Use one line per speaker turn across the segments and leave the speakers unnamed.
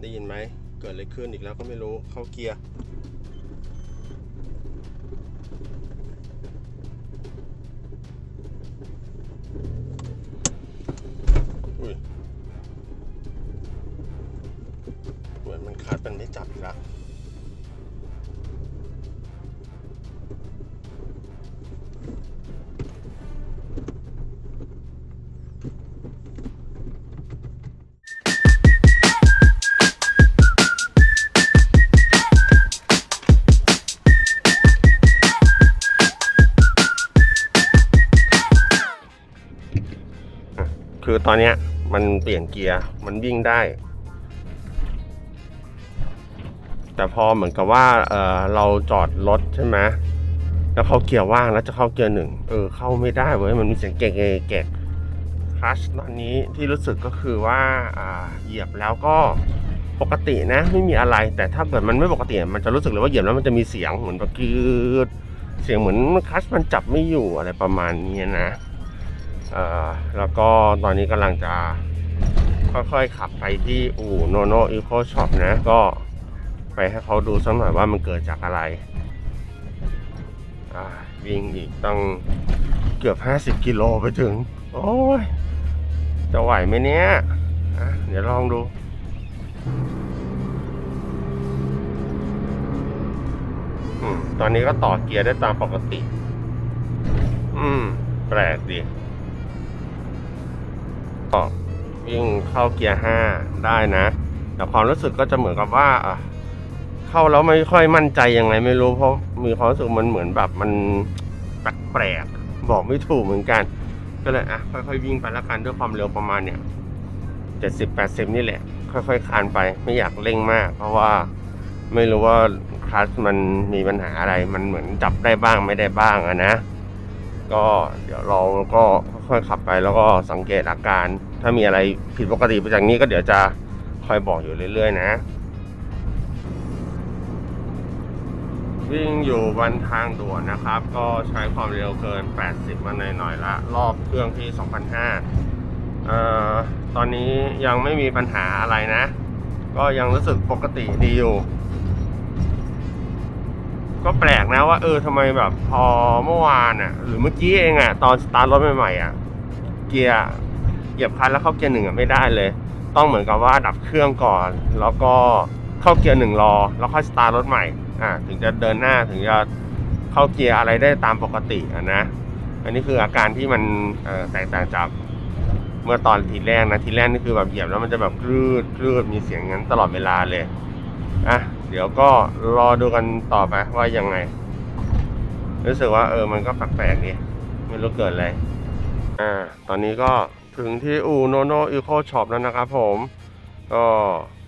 ได้ยินไหม เกิดอะไรขึ้นอีกแล้วก็ไม่รู้ เข้าเกียร์ อุ้ย เหมือนมันคัดมันไม่จับอีกแล้ว อตอนนี้มันเปลี่ยนเกียร์มันวิ่งได้ แต่พอเหมือนกับว่าเออเราจอดรถใช่ไหมแล้วเขาเกียร์ว่างแล้วจะเข้าเกียร์หนึ่งเออเข้าไม่ได้เว้ยมันมีเสียงเกะเกะเกะคลัชตอนนี้ที่รู้สึกก็คือว่าเหยียบแล้วก็ปกตินะ ไม่มีอะไรแต่ถ้าเกิดมันไม่ปกติมันจะรู้สึกเลยว่าเหยียบแล้วมันจะมีเสียงเหมือนแบบกืดเสียงเหมือนคลัชมันจับไม่อยู่อะไรประมาณนี้นะ แล้วก็ตอนนี้กำลังจะค่อยๆขับไปที่อู่โนโนอีโคช็อปนะก็ไปให้เขาดูสักหน่อยว่ามันเกิดจากอะไรวิ่งอีกต้องเกือบ 50 กิโลไปถึง โอ้ย จะไหวไหมเนี้ยเดี๋ยวลองดูอตอนนี้ก็ต่อเกียร์ได้ตามปกติ อืม แปลกดี วิ่งเข้าเกียร์ห้าได้นะ แต่ความรู้สึกก็จะเหมือนกับว่าอะเข้าแล้วไม่ค่อยมั่นใจยังไงไม่รู้เพราะมีความรู้สึกมันเหมือนแบบมันแปลกๆบอกไม่ถูกเหมือนกัน ก็เลยอะค่อยๆวิ่งไปแล้วกันด้วยความเร็วประมาณเนี่ยเจ็ดสิบแปดสิบนี่แหละ ค่อยๆคานไปไม่อยากเร่งมาก เพราะว่าไม่รู้ว่าคลัตช์มันมีปัญหาอะไรมันเหมือนจับได้บ้างไม่ได้บ้างอะนะ ก็เดี๋ยวเราก็ค่อยๆขับไปแล้วก็สังเกตอาการ ถ้ามีอะไรผิดปกติไปจากนี้ก็เดี๋ยวจะคอยบอกอยู่เรื่อยๆ นะ วิ่งอยู่บนทางด่วนนะครับ ก็ใช้ความเร็วเกิน 80 มาหน่อยๆละ รอบเครื่องที่2,500เอ่อตอนนี้ยังไม่มีปัญหาอะไรนะ ก็ยังรู้สึกปกติดีอยู่ ก็แปลกนะว่าเออทำไมแบบพอเมื่อวานอะ หรือเมื่อกี้เองอะ ตอนสตาร์ทรถใหม่ๆอะ เกียร์เหยียบคันแล้วเข้าเกียร์หนึ่งอะไม่ได้เลย ต้องเหมือนกับว่าดับเครื่องก่อน แล้วก็เข้าเกียร์หนึ่งรอ แล้วค่อยสตาร์ทรถใหม่อ่าถึงจะเดินหน้าถึงจะเข้าเกียร์อะไรได้ตามปกติอะนะ อันนี้คืออาการที่มันแตกต่างจากเมื่อตอนทีแรกนะทีแรกนี่คือแบบเหยียบแล้วมันจะแบบคลืดคลืดมีเสียงงั้นตลอดเวลาเลยอะ เดี๋ยวก็รอดูกันต่อไปว่ายังไง รู้สึกว่าเออมันก็แปลกๆดีไม่รู้เกิดอะไรอ่าตอนนี้ก็ถึงที่อูโนโนอีโคช็อปแล้วนะครับผมก็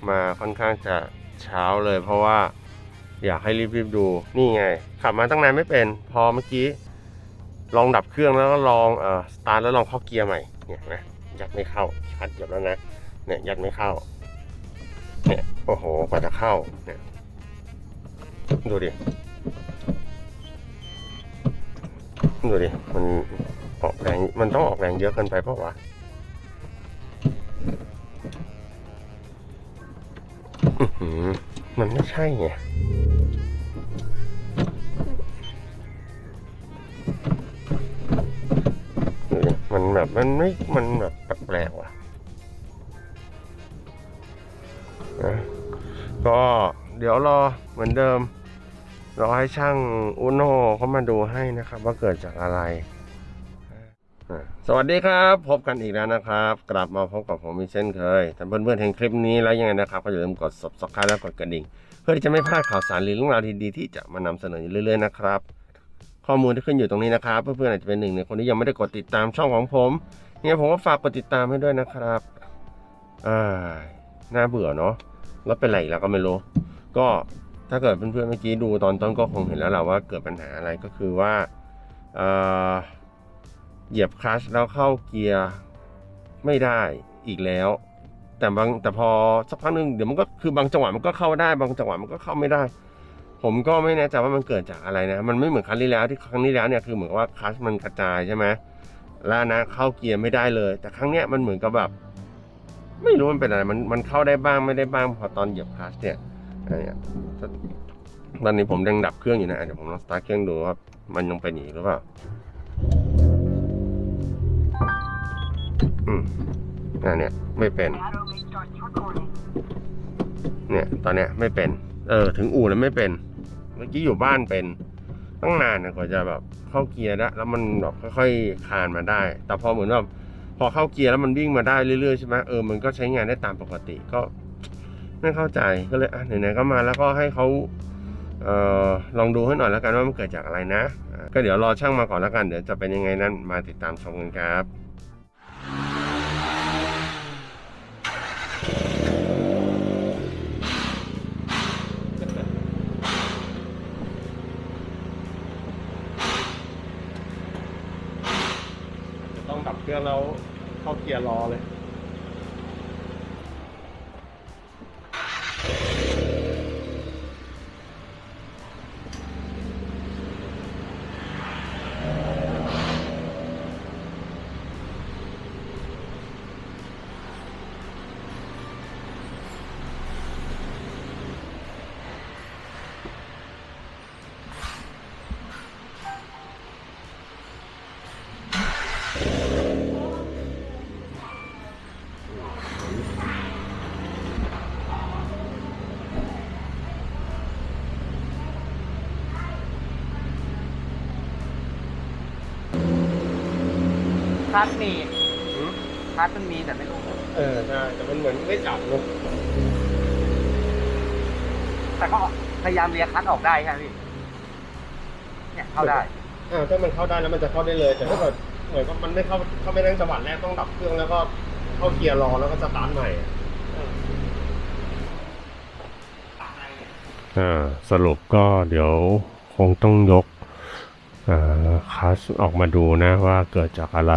มาค่อนข้างจะเช้าเลยเพราะว่าอยากให้รีบๆดูนี่ไง ขับมาตั้งนานไม่เป็น พอเมื่อกี้ ลองดับเครื่องแล้วก็ลองเอ่อสตาร์ทแล้วลองเข้าเกียร์ใหม่เนี่ยนะยัดไม่เข้าชัดเกือบแล้วนะเนี่ยยัดไม่เข้าเนี่ยโอ้โหกว่าจะเข้าเนี่ย ดูดิ ดูดิ มันออกแรง มันต้องออกแรงเยอะเกินไปเพราะวะอื้อหือมันไม่ใช่ไงมันแบบมันไม่ มันแบบแปลกๆว่ะนะก็เดี๋ยวรอเหมือนเดิม รอให้ช่างอุโนเขามาดูให้นะครับ ว่าเกิดจากอะไร สวัสดีครับ พบกันอีกแล้วนะครับ กลับมาพบกับผมอีกเช่นเคยถ้าเพื่อนๆเห็นคลิปนี้แล้วยังไงนะครับ ก็อย่าลืมกด subscribe และกดกระดิ่ง เพื่อที่จะไม่พลาดข่าวสารหรือเรื่องราวดีๆที่จะมานำเสนออยู่เรื่อยๆนะครับ ข้อมูลที่ขึ้นอยู่ตรงนี้นะครับ เพื่อนๆอาจจะเป็นหนึ่งในคนที่ยังไม่ได้กดติดตามช่องของผมเนี่ยผมก็ฝากกดติดตามให้ด้วยนะครับอ่าน่าเบื่อเนาะแล้วเป็นไรแล้วก็ไม่รู้ ก็ ถ้าเกิดเพื่อนๆเมื่อกี้ดูตอนต้นก็คงเห็นแล้วแหละว่าเกิดปัญหาอะไรก็คือว่าเหยียบคลัชแล้วเข้าเกียร์ไม่ได้อีกแล้ว แต่บางแต่พอสักพักหนึ่งเดี๋ยวมันก็คือบางจังหวะมันก็เข้าได้ บางจังหวะมันก็เข้าไม่ได้ ผมก็ไม่แน่ใจว่ามันเกิดจากอะไรนะ มันไม่เหมือนครั้งที่แล้วที่ครั้งที่แล้วเนี่ยคือเหมือนว่าคลัชมันกระจายใช่ไหมแล้วนะเข้าเกียร์ไม่ได้เลย แต่ครั้งเนี้ยมันเหมือนกับแบบ ไม่รู้มันเป็นอะไรมันมันเข้าได้บ้างไม่ได้บ้างพอตอนเหยียบคลัชเนี่ย อะไรเนี่ยตอนนี้ผมยังดับเครื่องอยู่นะเดี๋ยวผมลองสตาร์ทเครื่องดูว่ามันยังเป็นอีหรือเปล่าอืมอ่าเนี่ยไม่เป็น เนี่ยตอนเนี้ยไม่เป็น เออ ถึงอู่แล้วไม่เป็น เมื่อกี้อยู่บ้านเป็นตั้งนานนะกว่าจะแบบเข้าเกียร์ได้แล้วมันแบบค่อยๆคานมาได้ แต่พอเหมือนแบบพอเข้าเกียร์แล้วมันวิ่งมาได้เรื่อยๆใช่ไหมเออมันก็ใช้งานได้ตามปกติก็ ไม่เข้าใจก็เลยอะไหนๆก็มาแล้วก็ให้เขาเอ่อลองดูให้หน่อยแล้วกันว่ามันเกิดจากอะไรนะอะก็เดี๋ยวรอช่างมาก่อนแล้วกันเดี๋ยวจะเป็นยังไงนั้นมาติดตามชมกันครับจะต้องดับเครื่องแล้วเข้าเกียร์รอเลย
คัสมีคัสมันมีแต่ไม่รู้
เออใช่แต่มันเหมือนไม่จับลง
แต่ก็พยายามเลียคัสออกได้ใช่ไหมพี่เนี่ยเข้าได้
อ่าถ้ามันเข้าได้แล้วมันจะเข้าได้เลย แต่ถ้าเกิดเหมือนกับมันไม่เข้าเข้าไม่ได้จังหวะแรกต้องดับเครื่องแล้วก็เข้าเกียร์รอแล้วก็สตาร์ทใหม่อ่าสรุปก็เดี๋ยวคงต้องยกอ่า คัสออกมาดูนะว่าเกิดจากอะไร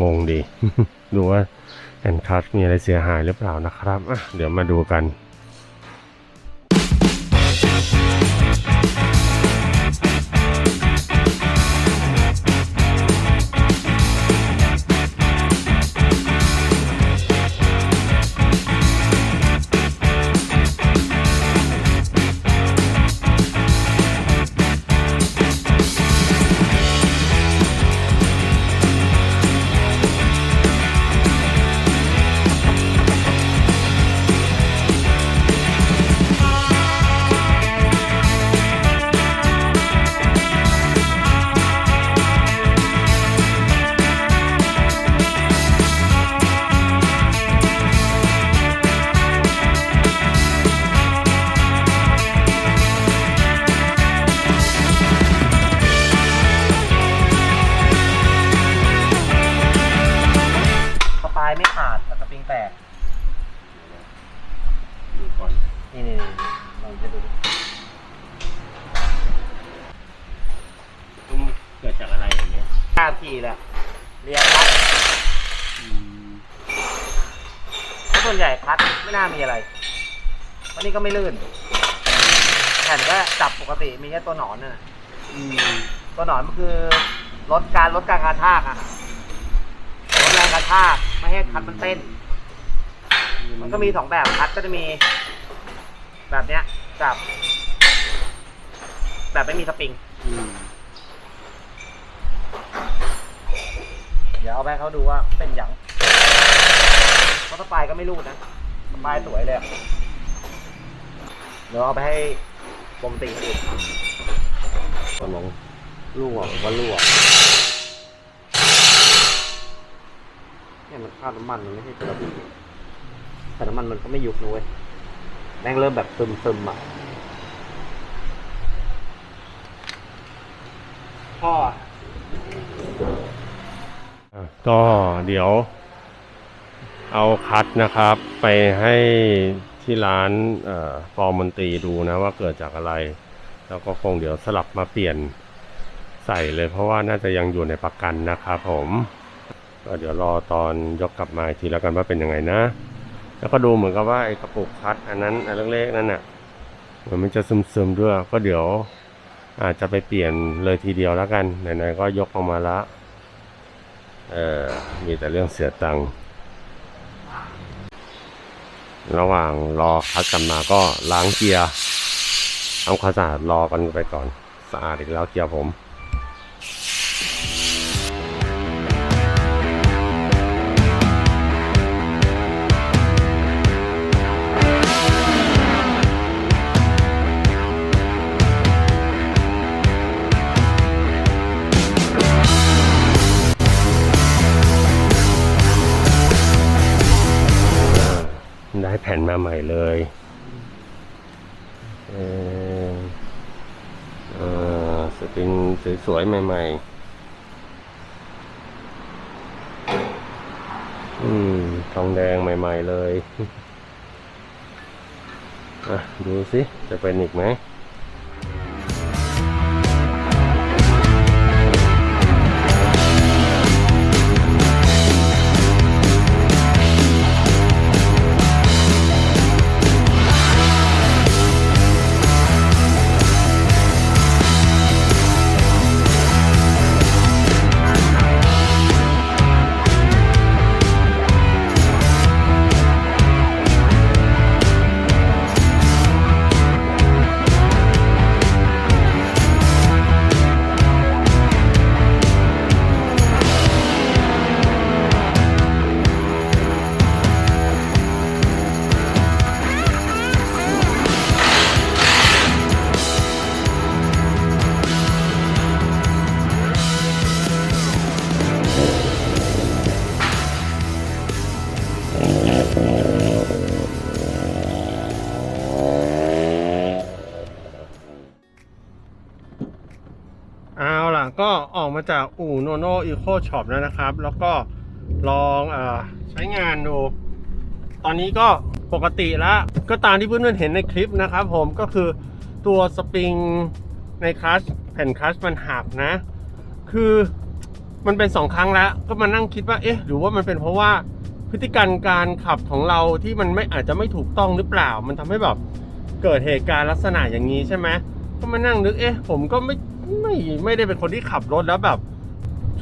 งงดี ดูว่าแอนคัสมีอะไรเสียหายหรือเปล่านะครับ เดี๋ยวมาดูกัน
ส่วนใหญ่คัสไม่น่ามีอะไร วันนี้ก็ไม่ลื่น แผ่นก็จับปกติมีแค่ตัวหนอนน่ะตัวหนอนมันคือลดการลดการกระชากอะลดแรงกระชากไม่ให้คัสมันเต้น มันก็มีสองแบบคัดก็จะมี แบบเนี้ยกับ แบบไม่มีสปริงเดี๋ยวเอาไปให้เขาดูว่าเป็นอย่างเพ ราะสปายก็ไม่รูดนะสปายสวยเลยอะเดี๋ยวเอาไปให้บมตีดู
ตกลงรั่วว่ารั่ว
เนี่ยมันคราบน้ำมันมันไม่ใช่ตัวระบีแต่น้ำมันมันก็ไม่ยุบนะเว้ยแม่งเริ่มแบบซึมซึมๆอะพ่อ
ก็เดี๋ยว เอาคัดนะครับไปให้ที่ร้านฟอร์มนตรีดูนะว่าเกิดจากอะไร แล้วก็คงเดี๋ยวสลับมาเปลี่ยนใส่เลยเพราะว่าน่าจะยังอยู่ในประกันนะครับผมก็เดี๋ยวรอตอนยกกลับมาอีกทีแล้วกันว่าเป็นยังไงนะ แล้วก็ดูเหมือนกับว่าไอ้กระปุกคัดอันนั้นอันเล็กๆนั่นน่ะเหมือนมันจะซึมๆด้วยก็เดี๋ยวอาจจะไปเปลี่ยนเลยทีเดียวแล้วกันไหนๆก็ยกออกมาละเออมีแต่เรื่องเสียตังค์ ระหว่างรอคัดกลับมาก็ล้างเกียร์ทำความสะอาดรอกันไปก่อน สะอาดอีกแล้วเกียร์ผม มาใหม่เลยเออเออสปริงสวยๆใหม่ๆ อืม ทองแดงใหม่ ๆ เลย อะ ดูสิ จะเป็นอีกไหม ออกมาจากอู่โนโนอีโคช็อปแล้วนะครับ แล้วก็ลองอใช้งานดู ตอนนี้ก็ปกติแล้วก็ตามที่เพื่อนๆเห็นในคลิปนะครับผมก็คือตัวสปริงในคลัชแผ่นคลัชมันหักนะ คือมันเป็นสองครั้งแล้ว ก็มานั่งคิดว่าเอ๊ะหรือว่ามันเป็นเพราะว่าพฤติกรรมการขับของเราที่มันไม่อาจจะไม่ถูกต้องหรือเปล่า มันทำให้แบบเกิดเหตุการณ์ลักษณะอย่างนี้ใช่ไหมก็มานั่งนึกเอ๊ะผมก็ไม่ ไม่ไม่ได้เป็นคนที่ขับรถแล้วแบบ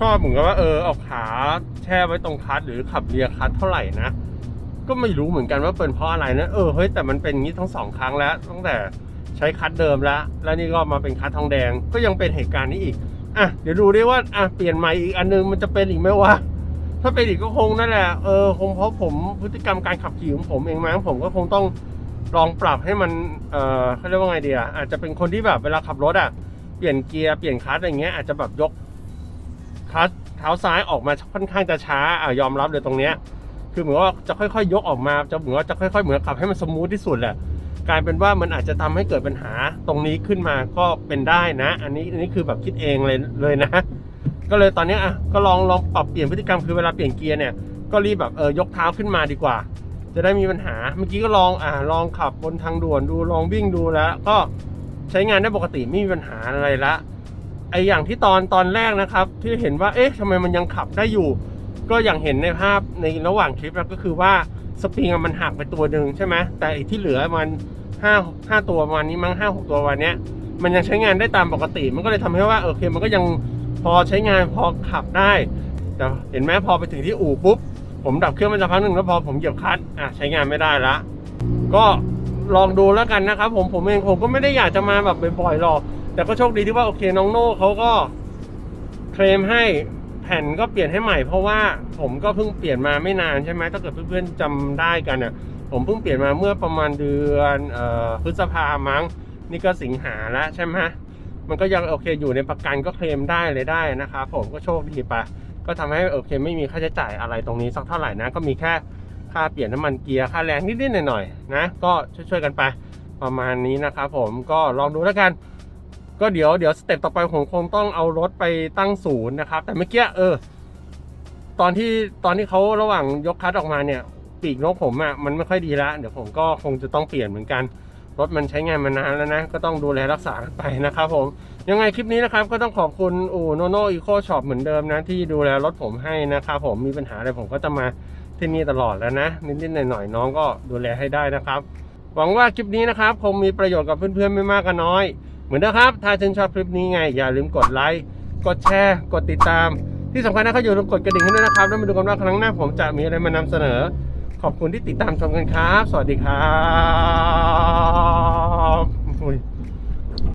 ชอบเหมือนกับว่าเออเอาขาแช่ไว้ตรงคลัชหรือขับเรียคลัชเท่าไหร่นะ ก็ไม่รู้เหมือนกันว่าเป็นเพราะอะไรนะเออเฮ้ยแต่มันเป็นงี้ทั้งสองครั้งแล้ว ตั้งแต่ใช้คัดเดิมแล้ว แล้วนี่ก็มาเป็นคัดทองแดงก็ยังเป็นเหตุการณ์นี้อีกอะเดี๋ยวดูดิว่าอะเปลี่ยนใหม่อีกอันนึงมันจะเป็นอีกไหมวะถ้าเป็นอีกก็คงนั่นแหละเออคงเพราะผมพฤติกรรมการขับขี่ของผมเองมั้งผมก็คงต้องลองปรับให้มัน เออเขาเรียกว่าไงดีอะอาจจะเป็นคนที่แบบเวลาขับรถอะ เปลี่ยนเกียร์เปลี่ยนคลัตช์อะไรเงี้ยอาจจะแบบยกคลัตช์เท้าซ้ายออกมาค่อนข้างจะช้าอะยอมรับเลยตรงเนี้ยคือเหมือนว่าจะค่อยๆ ยกออกมาจะเหมือนว่าจะค่อยๆ เหมือนขับให้มันสมูทที่สุดแหละกลายเป็นว่ามันอาจจะทำให้เกิดปัญหาตรงนี้ขึ้นมาก็เป็นได้นะ อันนี้อันนี้คือแบบคิดเองเลยเลยนะ ก็เลยตอนเนี้ยอะก็ลองลองปรับเปลี่ยนพฤติกรรมคือเวลาเปลี่ยนเกียร์เนี่ยก็รีบแบบเออยกเท้าขึ้นมาดีกว่า จะได้มีปัญหาเมื่อกี้ก็ลองอ่าลองขับบนทางด่วนดูลองวิ่งดูแล้ว ก็ ใช้งานได้ปกติไม่มีปัญหาอะไรละไออย่างที่ตอนตอนแรกนะครับ ที่เห็นว่าเอ๊ะทำไมมันยังขับได้อยู่ ก็อย่างเห็นในภาพในระหว่างคลิปนะก็คือว่าสปริงมันหักไปตัวหนึ่งใช่ไหมแต่อีกที่เหลือมันห้าห้าตัวประมาณนี้มั้งห้าหกตัววันเนี้ยมันยังใช้งานได้ตามปกติ มันก็เลยทำให้ว่าโอเคมันก็ยังพอใช้งานพอขับได้แต่เห็นไหมพอไปถึงที่อู่ปุ๊บผมดับเครื่องมันจะพักหนึ่งแล้วพอผมเหยียบคลัตช์อะใช้งานไม่ได้ละก็ ลองดูแล้วกันนะครับผมผมเองผมก็ไม่ได้อยากจะมาแบบบ่อยๆหรอก แต่ก็โชคดีที่ว่าโอเคน้องโน่เขาก็เคลมให้แผ่นก็เปลี่ยนให้ใหม่เพราะว่าผมก็เพิ่งเปลี่ยนมาไม่นานใช่ไหมถ้าเกิดเพื่อนๆจำได้กันเนี่ยผมเพิ่งเปลี่ยนมาเมื่อประมาณเดือนออพฤษภามั้งนี่ก็สิงหาแล้วใช่ไหมมันก็ยังโอเคอยู่ในประกันก็เคลมได้เลยได้นะครับผมก็โชคดีไปก็ทำให้โอเคไม่มีค่าใช้จ่ายอะไรตรงนี้สักเท่าไหร่นะก็มีแค่ ค่าเปลี่ยนน้ำมันเกียร์ค่าแรงนิดๆหน่อยๆนะ ก็ช่วยๆกันไปประมาณนี้นะครับผมก็ลองดูแล้วกัน ก็เดี๋ยวเดี๋ยวสเต็ปต่อไปผมคงต้องเอารถไปตั้งศูนย์นะครับ แต่เมื่อกี้เออ ตอนที่ตอนที่เขาระหว่างยกคัดออกมาเนี่ย ปีกนกผมอะ่ะมันไม่ค่อยดีละเดี๋ยวผมก็คงจะต้องเปลี่ยนเหมือนกันรถมันใช้งานมานานแล้วนะ ก็ต้องดูแลรักษาไปนะครับผม ยังไงคลิปนี้นะครับ ก็ต้องขอบคุณอู่โนโนอีโคช็อปเหมือนเดิมนะ ที่ดูแลรถผมให้นะครับผมมีปัญหาอะไรผมก็จะมา ที่นี่ตลอดแล้วนะนิดๆหน่อยๆน้องก็ดูแลให้ได้นะครับ หวังว่าคลิปนี้นะครับคงมีประโยชน์กับเพื่อนๆไม่มากก็น้อย เหมือนเดิมครับ ถ้าชื่นชอบคลิปนี้ไง อย่าลืมกดไลค์กดแชร์กดติดตาม ที่สำคัญนะครับอย่าลืมกดกระดิ่งให้ด้วยนะครับแล้วมาดูกันว่าครั้งหน้าผมจะมีอะไรมานำเสนอ ขอบคุณที่ติดตามชมกันครับ สวัสดีครับ